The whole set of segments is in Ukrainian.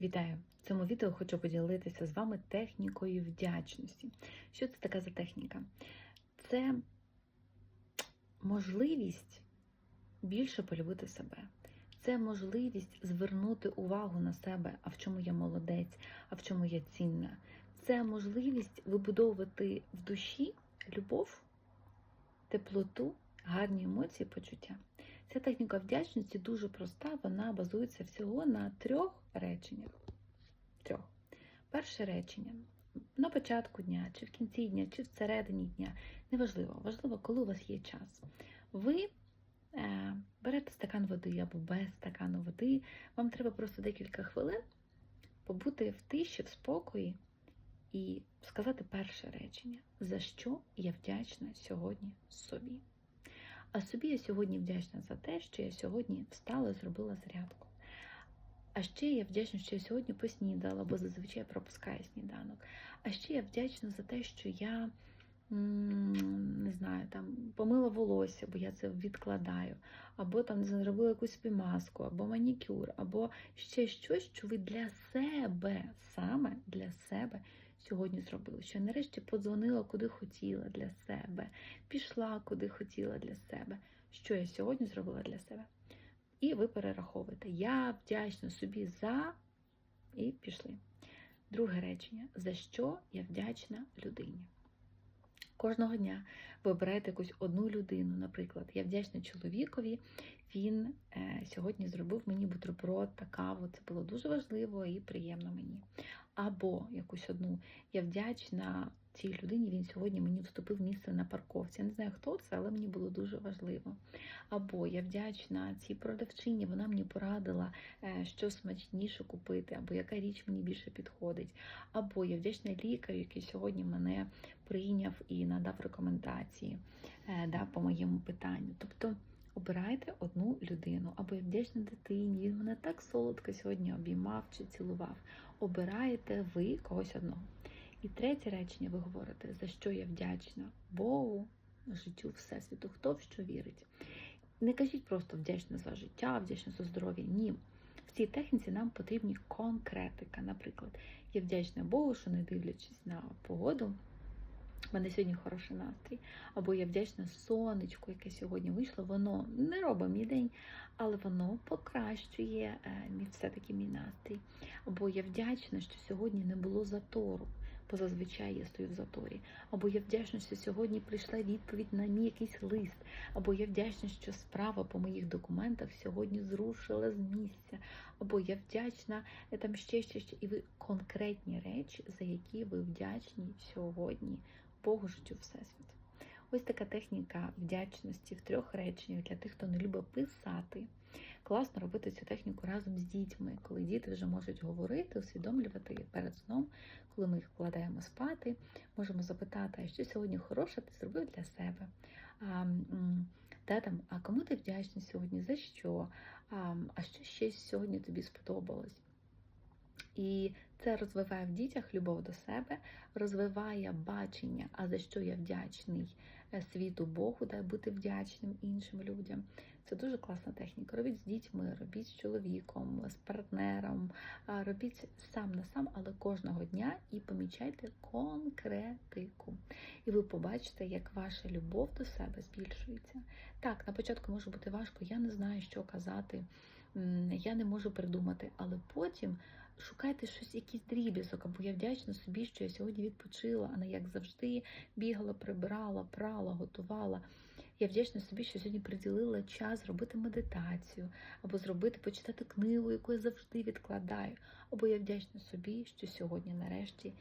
Вітаю! В цьому відео хочу поділитися з вами технікою вдячності. Що це така за техніка? Це можливість більше полюбити себе. Це можливість звернути увагу на себе, а в чому я молодець, а в чому я цінна. Це можливість вибудовувати в душі любов, теплоту, гарні емоції, почуття. Ця техніка вдячності дуже проста, вона базується всього на трьох реченнях. Трьох. Перше речення. На початку дня, чи в кінці дня, чи всередині дня. Неважливо, важливо, коли у вас є час. Ви е, берете стакан води або без стакану води. Вам треба просто декілька хвилин побути в тиші, в спокої і сказати перше речення, за що я вдячна сьогодні собі. А собі я сьогодні вдячна за те, що я сьогодні встала і зробила зарядку. А ще я вдячна, що я сьогодні поснідала, бо зазвичай пропускаю сніданок. А ще я вдячна за те, що я не знаю, там помила волосся, бо я це відкладаю, або там зробила якусь собі маску, або манікюр, або ще щось, що ви для себе, саме для себе сьогодні зробили. Що я нарешті подзвонила куди хотіла для себе, пішла куди хотіла для себе. Що я сьогодні зробила для себе? І ви перераховуєте. Я вдячна собі за і пішли. Друге речення: за що я вдячна людині? Кожного дня ви обираєте якусь одну людину. Наприклад, я вдячна чоловікові. Він е, сьогодні зробив мені бутерброд та каву. Це було дуже важливо і приємно мені. Або якусь одну. Я вдячна цій людині. Він сьогодні мені вступив місце на парковці. Я не знаю, хто це, але мені було дуже важливо. Або я вдячна цій продавчині, вона мені порадила, е, що смачніше купити, або яка річ мені більше підходить. Або я вдячна лікарю, який сьогодні мене прийняв і надав рекомендації е, да, по моєму питанню. Тобто обирайте одну людину, або я вдячна дитині. Він мене так солодко сьогодні обіймав чи цілував. Обираєте ви когось одного. І третє речення ви говорите, за що я вдячна Богу, життю, Всесвіту, хто в що вірить. Не кажіть просто вдячна за життя, вдячна за здоров'я. Ні. В цій техніці нам потрібні конкретика. Наприклад, я вдячна Богу, що не дивлячись на погоду, в мене сьогодні хороший настрій. Або я вдячна сонечку, яке сьогодні вийшло. Воно не робить мій день, але воно покращує е, все-таки мій настрій. Або я вдячна, що сьогодні не було затору бо зазвичай я стою в заторі. Або я вдячна, що сьогодні прийшла відповідь на мій якийсь лист, або я вдячна, що справа по моїх документах сьогодні зрушила з місця, або я вдячна е, там ще ще ще. І ви конкретні речі, за які ви вдячні сьогодні, Богу життю Всесвіту. Ось така техніка вдячності в трьох реченнях для тих, хто не любить писати. Класно робити цю техніку разом з дітьми, коли діти вже можуть говорити, усвідомлювати перед сном, коли ми їх вкладаємо спати, можемо запитати, а що сьогодні хороше ти зробив для себе. А, та, а кому ти вдячний сьогодні? За що? А, а що ще сьогодні тобі сподобалось? І це розвиває в дітях любов до себе, розвиває бачення, а за що я вдячний е, світу Богу, дай бути вдячним іншим людям. Це дуже класна техніка. Робіть з дітьми, робіть з чоловіком, з партнером, робіть сам на сам, але кожного дня і помічайте конкретику. І ви побачите, як ваша любов до себе збільшується. Так, на початку може бути важко, я не знаю, що казати, я не можу придумати, але потім. Шукайте щось, якийсь дріб'язок, або я вдячна собі, що я сьогодні відпочила, а не як завжди бігала, прибирала, прала, готувала. Я вдячна собі, що сьогодні приділила час зробити медитацію, або зробити, почитати книгу, яку я завжди відкладаю. Або я вдячна собі, що сьогодні, нарешті,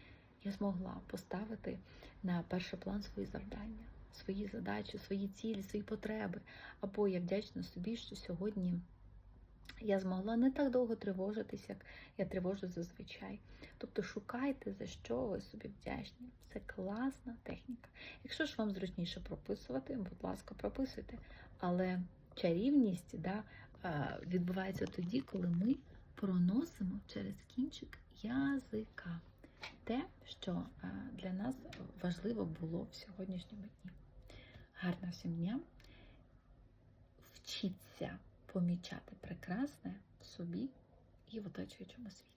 я змогла поставити на перший план свої завдання, свої задачі, свої цілі, свої потреби. Або я вдячна собі, що сьогодні. Я змогла не так довго тривожитися, як я тривожу зазвичай. Тобто шукайте, за що ви собі вдячні. Це класна техніка. Якщо ж вам зручніше прописувати, будь ласка, прописуйте. Але чарівність да, відбувається тоді, коли ми проносимо через кінчик язика те, що для нас важливо було в сьогоднішньому дні. Гарного всім дня! Вчіться! Помічати прекрасне в собі і в оточуючому світі.